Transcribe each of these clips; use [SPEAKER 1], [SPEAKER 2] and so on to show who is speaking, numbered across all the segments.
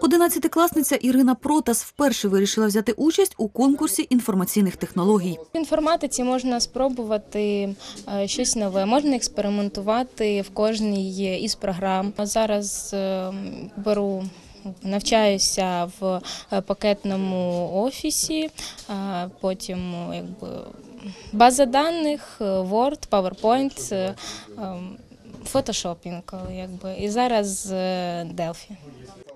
[SPEAKER 1] Одинадцятикласниця Ірина Протас вперше вирішила взяти участь у конкурсі інформаційних технологій.
[SPEAKER 2] В інформатиці можна спробувати е, щось нове, можна експериментувати в кожній із програм. Зараз е, беру. Навчаюся в е, пакетному офісі, потім якби база даних, Word, PowerPoint, ем, фотошопінг, якби і зараз е, Delphi.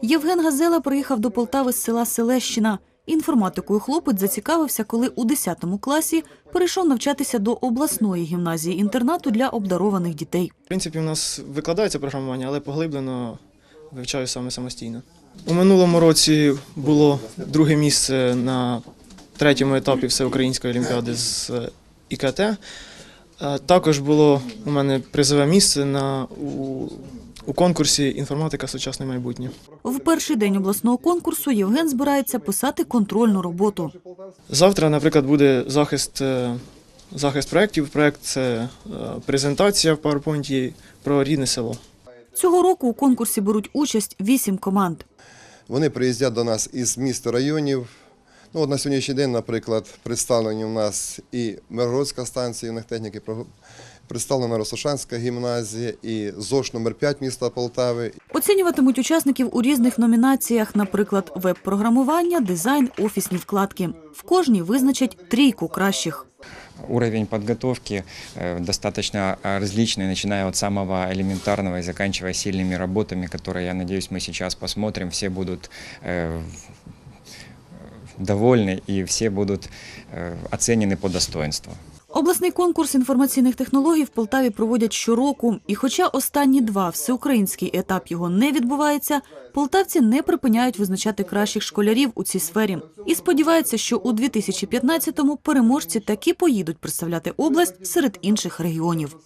[SPEAKER 1] Євген Газела приїхав до Полтави з села Селещина. Інформатикою хлопець зацікавився, коли у 10 класі перейшов навчатися до обласної гімназії інтернату для обдарованих дітей.
[SPEAKER 3] В принципі, у нас викладається програмування, але поглиблено вивчаю саме самостійно. У минулому році було друге місце на третьому етапі Всеукраїнської олімпіади з е, ІКТ. Е, Також було у мене призове місце на, у, у конкурсі Інформатика сучасне майбутнє.
[SPEAKER 1] В перший день обласного конкурсу Євген збирається писати контрольну роботу.
[SPEAKER 3] Завтра, наприклад, буде захист, е, захист проєктів. Проєкт це е, презентація в PowerPoint про рідне село.
[SPEAKER 1] Цього року у конкурсі беруть участь вісім команд.
[SPEAKER 4] Вони приїздять до нас із міст районів. Ну, от на сьогоднішній день, наприклад, представлені у нас і Миргородська станція юних техніки, про- представлена Росошанська гімназія і ЗОШ номер 5 міста Полтави.
[SPEAKER 1] Оцінюватимуть учасників у різних номінаціях, наприклад, веб-програмування, дизайн, офісні вкладки. В кожній визначать трійку кращих.
[SPEAKER 5] Уровень подготовки э, достаточно э, различный, начиная от самого элементарного и заканчивая сильными работами, которые, я надеюсь, мы сейчас посмотрим. Все будут э, довольны и все будут э, оценены по достоинству.
[SPEAKER 1] Обласний конкурс інформаційних технологій в Полтаві проводять щороку. І хоча останні два всеукраїнський етап його не відбувається, полтавці не припиняють визначати кращих школярів у цій сфері. І сподіваються, що у 2015-му переможці таки поїдуть представляти область серед інших регіонів.